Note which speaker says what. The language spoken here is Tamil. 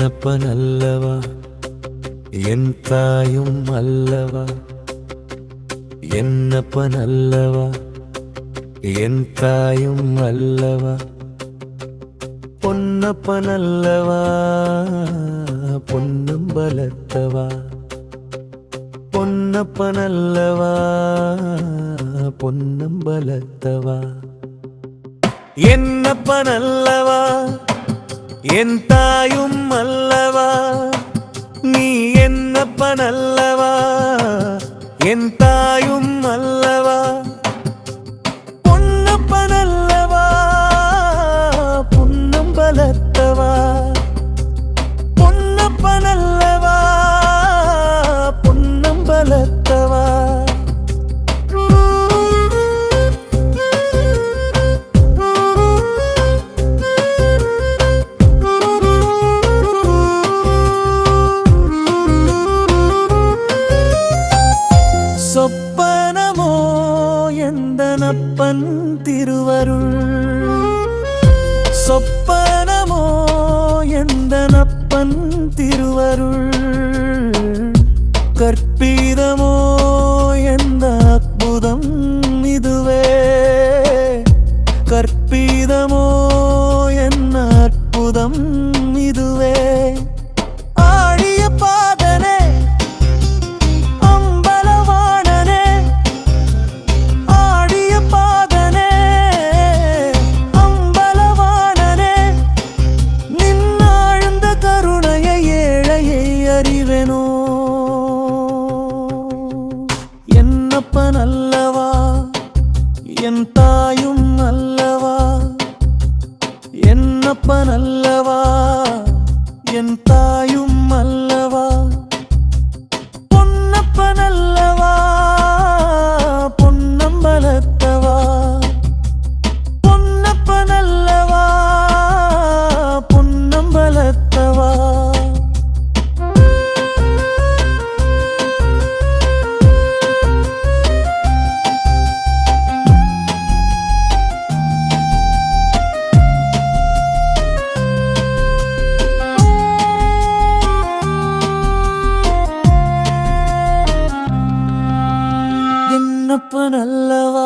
Speaker 1: என்னப்பன் அல்லவா என் தாயும் அல்லவா? என்னப்பன் அல்லவா என் தாயும் அல்லவா? பொன்னப்பன் அல்லவா பொன்னம்பலத்தவா பொன்னப்பன் அல்லவா பொன்னம்பலத்தவா என்னப்பன் அல்லவா என் தாயும் என்னப்பன் அல்லவா என் தாயும் அல்லவா? அப்பன் திருவருள். சொப்பனமோ எந்த அப்பன் திருவருள். கற்பீதமோ எந்த அற்புதம் இதுவே. கற்பீதமோ என்ன அற்புதம் இதுவே. செய்வேனோ? என்னப்ப நல்லவா? என் தாயும் நல்லவா? என்னப்ப நல்லவா? என் கண்ணப்பன் அல்லவா?